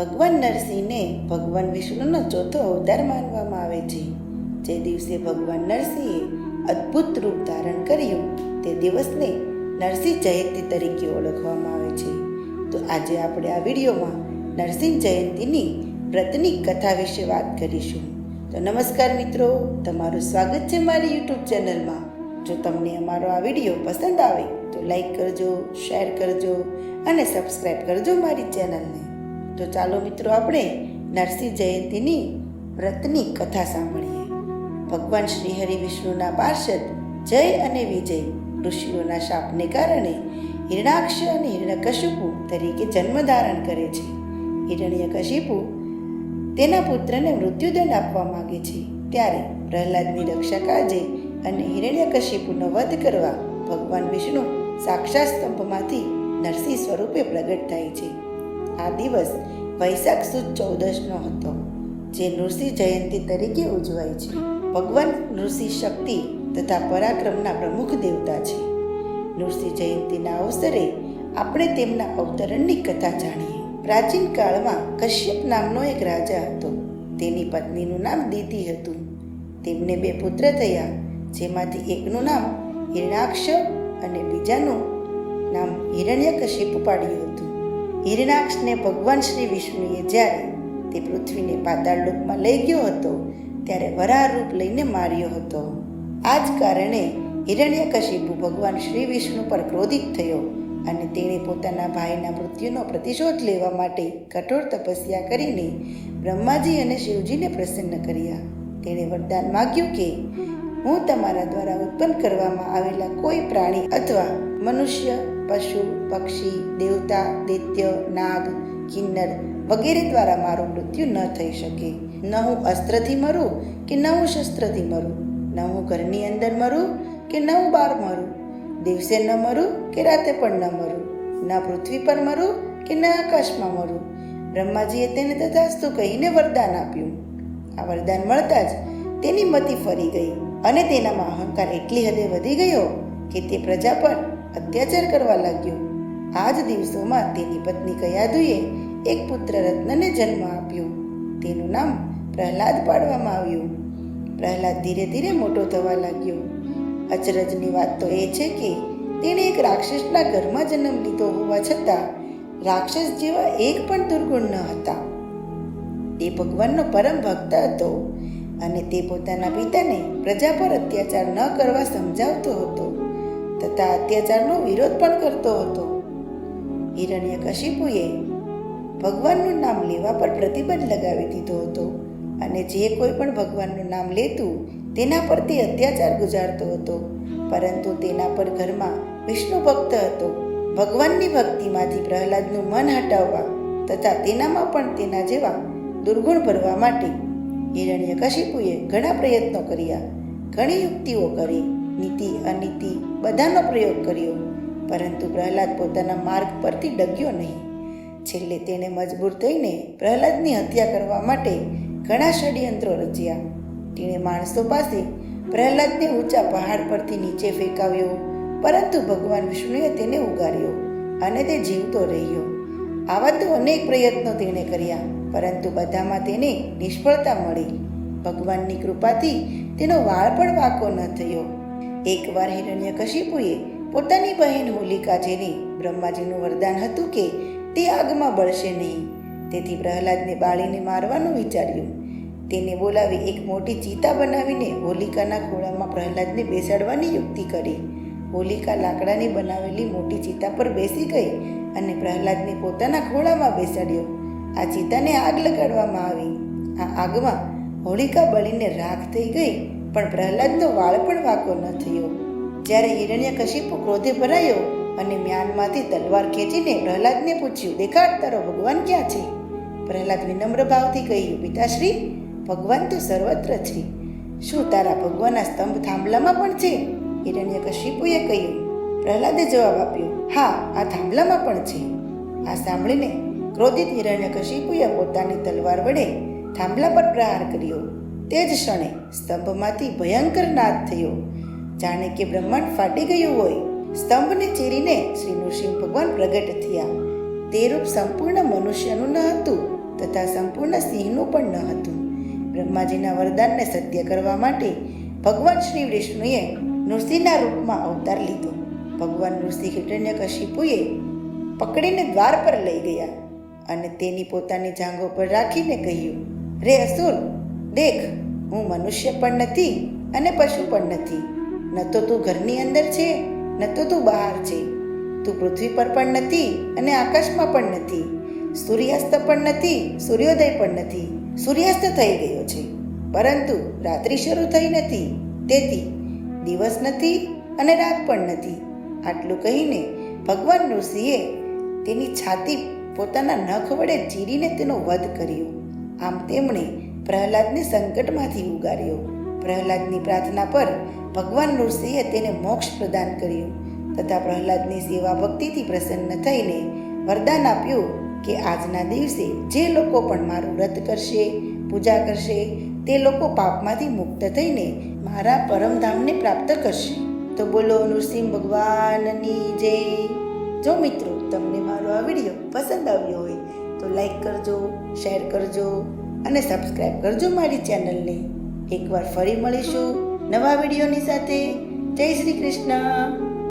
ભગવાન નરસિંહને ભગવાન વિષ્ણુનો ચોથો અવતાર માનવામાં આવે છે. જે દિવસે ભગવાન નરસિંહે અદ્ભુત રૂપ ધારણ કર્યું, તે દિવસને નરસિંહ જયંતી તરીકે ઓળખવામાં આવે છે. તો આજે આપણે આ વિડીયોમાં નરસિંહ જયંતીની વ્રતની કથા વિશે વાત કરીશું. તો નમસ્કાર મિત્રો, તમારું સ્વાગત છે મારી યુટ્યુબ ચેનલમાં. જો તમને અમારો આ વીડિયો પસંદ આવે, તો લાઈક કરજો, શેર કરજો અને સબસ્ક્રાઈબ કરજો મારી ચેનલને. તો ચાલો મિત્રો આપણે નરસિંહ જયંતીની વ્રતની કથા સાંભળીએ. ભગવાન શ્રી હરિ વિષ્ણુના પાર્ષદ જય અને વિજય ઋષિઓના શાપને કારણે હિરણાક્ષ અને હિરણ્યકશિપુ તરીકે જન્મ ધારણ કરે છે. હિરણ્યકશિપુ તેના પુત્રને મૃત્યુદંડ આપવા માંગે છે. ત્યારે પ્રહલાદની રક્ષા કાજે અને હિરણ્યકશિપુનો વધ કરવા ભગવાન વિષ્ણુ સાક્ષાત સ્તંભમાંથી નરસિંહ સ્વરૂપે પ્રગટ થાય છે. આ દિવસ વૈશાખ સુદ ચૌદશનો હતો, જે નૃસિંહ જયંતી તરીકે ઉજવાય છે. ભગવાન નૃસિંહ શક્તિ તથા પરાક્રમના પ્રમુખ દેવતા છે. નૃસિંહ જયંતીના અવસરે આપણે તેમના અવતરણની કથા જાણીએ. પ્રાચીન કાળમાં કશ્યપ નામનો એક રાજા હતો. તેની પત્નીનું નામ દીદી હતું. તેમને બે પુત્ર થયા, જેમાંથી એકનું નામ હિરણાક્ષ અને બીજાનું નામ હિરણ્યકશિપ પાડ્યું હતું. હિરણાક્ષને ભગવાન શ્રી વિષ્ણુએ જ્યારે તે પૃથ્વીને પાતાળ લોકમાં લઈ ગયો હતો, ત્યારે વરાહ રૂપ લઈને માર્યો હતો. આ જ કારણે હિરણ્યકશિપુ ભગવાન શ્રી વિષ્ણુ પર ક્રોધિત થયો અને તેણે પોતાના ભાઈના મૃત્યુનો પ્રતિશોધ લેવા માટે કઠોર તપસ્યા કરીને બ્રહ્માજી અને શિવજીને પ્રસન્ન કર્યા. તેણે વરદાન માગ્યું કે, હું તમારા દ્વારા ઉત્પન્ન કરવામાં આવેલા કોઈ પ્રાણી અથવા મનુષ્ય પશુ, પક્ષી, દેવતા, દૈત્ય, નાગ, કિન્નર વગેરે દ્વારા મારું મૃત્યુ ન થઈ શકે. ન હું અસ્ત્રથી મરું કે ન હું શસ્ત્રથી મરું? ન હું ઘરની અંદર મરું કે ન હું બહાર મરું? દિવસે ન મરું કે રાતે પણ ન મરું? ન પૃથ્વી પર મરું કે ન આકાશમાં મરું? બ્રહ્માજીએ તેને તથાસ્તુ કહીને વરદાન આપ્યું. આ વરદાન મળતા જ તેની મતિ ફરી ગઈ અને તેનામાં અહંકાર એટલી હદે વધી ગયો કે તે પ્રજા પર અત્યાચાર કરવા લાગ્યો. આ જ દિવસોમાં તેની પત્ની કયાદુએ એક પુત્ર રત્નને જન્મ આપ્યો. તેનું નામ પ્રહલાદ પાડવામાં આવ્યું. પ્રહલાદ ધીરે ધીરે મોટો થવા લાગ્યો. અચરજની વાત તો એ છે કે તેણે એક રાક્ષસના ઘરમાં જન્મ લીધો હોવા છતાં રાક્ષસ જેવા એક પણ દુર્ગુણ ન હતા. તે ભગવાનનો પરમ ભક્ત હતો અને તે પોતાના પિતાને પ્રજા પર અત્યાચાર ન કરવા સમજાવતો હતો. તથા અત્યાચારનો વિરોધ પણ કરતો હતો. હિરણ્યકશિપુએ ભગવાનનું નામ લેવા પર પ્રતિબંધ લગાવી દીધો હતો અને જે કોઈ પણ ભગવાનનું નામ લેતું તેના પર તે અત્યાચાર ગુજારતો હતો. પરંતુ તેના પર ઘરમાં વિષ્ણુ ભક્ત હતો. ભગવાનની ભક્તિમાંથી પ્રહલાદનું મન હટાવવા તથા તેનામાં પણ તેના જેવા દુર્ગુણ ભરવા માટે હિરણ્યકશિપુએ ઘણા પ્રયત્નો કર્યા. ઘણી યુક્તિઓ કરી. નીતિ, અનીતિ બધાનો પ્રયોગ કર્યો, પરંતુ પ્રહલાદ પોતાના માર્ગ પરથી ડગ્યો નહીં. છેલ્લે તેણે મજબૂર થઈને પ્રહલાદની હત્યા કરવા માટે ઘણા ષડયંત્રો રચ્યા. તેણે માણસો પાસે પ્રહલાદને ઊંચા પહાડ પરથી નીચે ફેંકાવ્યો, પરંતુ ભગવાન વિષ્ણુએ તેને ઉગાર્યો અને તે જીવતો રહ્યો. આવા તો અનેક પ્રયત્નો તેણે કર્યા, પરંતુ બધામાં તેને નિષ્ફળતા મળી. ભગવાનની કૃપાથી તેનો વાળ પણ વાંકો ન થયો. એકવાર હિરણ્યકશિપુએ પોતાની બહેન હોલિકા જેને બ્રહ્માજીનું વરદાન હતું કે તે આગમાં બળશે નહીં. તેથી પ્રહલાદને બાળીને મારવાનું વિચાર્યું. તેને બોલાવી એક મોટી ચિતા બનાવીને હોલિકાના ખોળામાં પ્રહલાદને બેસાડવાની યુક્તિ કરી. હોલિકા લાકડાની બનાવેલી મોટી ચિતા પર બેસી ગઈ અને પ્રહલાદને પોતાના ખોળામાં બેસાડ્યો. આ ચિતાને આગ લગાડવામાં આવી. આ આગમાં હોલિકા બળીને રાખ થઈ ગઈ પણ પ્રહલાદનો વાળ પણ વાંકો ન થયો. જ્યારે હિરણ્યકશિપુ ક્રોધે ભરાયો અને મ્યાનમાંથી તલવાર ખેંચીને પ્રહલાદને પૂછ્યું, દેખાડ, તારો ભગવાન ક્યાં છે? પ્રહલાદ વિનમ્ર ભાવથી કહ્યું, પિતાશ્રી, ભગવાન તો સર્વત્ર છે. શું તારા ભગવાનના સ્તંભ થાંભલામાં પણ છે? હિરણ્યકશિપુએ કહ્યું. પ્રહલાદે જવાબ આપ્યો, હા, આ થાંભલામાં પણ છે. આ સાંભળીને ક્રોધિત હિરણ્યકશિપુએ પોતાની તલવાર વડે થાંભલા પર પ્રહાર કર્યો. તે જ ક્ષણે સ્તંભમાંથી ભયંકર નાદ થયો. જાણે કે બ્રહ્માંડ ફાટી ગયું હોય. સ્તંભને ચીરીને શ્રી નૃસિંહ ભગવાન પ્રગટ થયા. તે રૂપ સંપૂર્ણ મનુષ્યનું ન હતું તથા સંપૂર્ણ સિંહનું પણ ન હતું. બ્રહ્માજીના વરદાનને સત્ય કરવા માટે ભગવાન શ્રી વિષ્ણુએ નૃસિંહના રૂપમાં અવતાર લીધો. ભગવાન નૃસિંહ હિરણ્યકશિપુએ પકડીને દ્વાર પર લઈ ગયા અને તેની પોતાની જાંઘો પર રાખીને કહ્યું, રે અસુર દેખ, હું મનુષ્ય પણ નથી અને પશુ પણ નથી. ન તો તું ઘરની અંદર છે, ન તો તું બહાર છે. તું પૃથ્વી પર પણ નથી અને આકાશમાં પણ નથી. સૂર્યાસ્ત પણ નથી, સૂર્યોદય પણ નથી. સૂર્યાસ્ત થઈ ગયો છે. પરંતુ રાત્રિ શરૂ થઈ નથી. તેથી દિવસ નથી અને રાત પણ નથી. આટલું કહીને ભગવાન ઋષિએ તેની છાતી પોતાના નખ વડે ચીરીને તેનો વધ કર્યો. આમ તેમણે પ્રહલાદને સંકટમાંથી ઉગાર્યો. પ્રહલાદની પ્રાર્થના પર ભગવાન નૃસિંહે તેને મોક્ષ પ્રદાન કર્યું તથા પ્રહલાદની સેવા ભક્તિથી પ્રસન્ન થઈને વરદાન આપ્યું કે આજના દિવસે જે લોકો પણ મારું વ્રત કરશે, પૂજા કરશે, તે લોકો પાપમાંથી મુક્ત થઈને મારા પરમધામને પ્રાપ્ત કરશે. તો બોલો નૃસિંહ ભગવાનની જય. જો મિત્રો તમને મારો આ વીડિયો પસંદ આવ્યો હોય તો લાઈક કરજો શેર કરજો. અને સબસ્ક્રાઈબ કરજો મારી ચેનલને. એકવાર ફરી મળીશું નવા વિડીયોની સાથે. જય શ્રી કૃષ્ણ.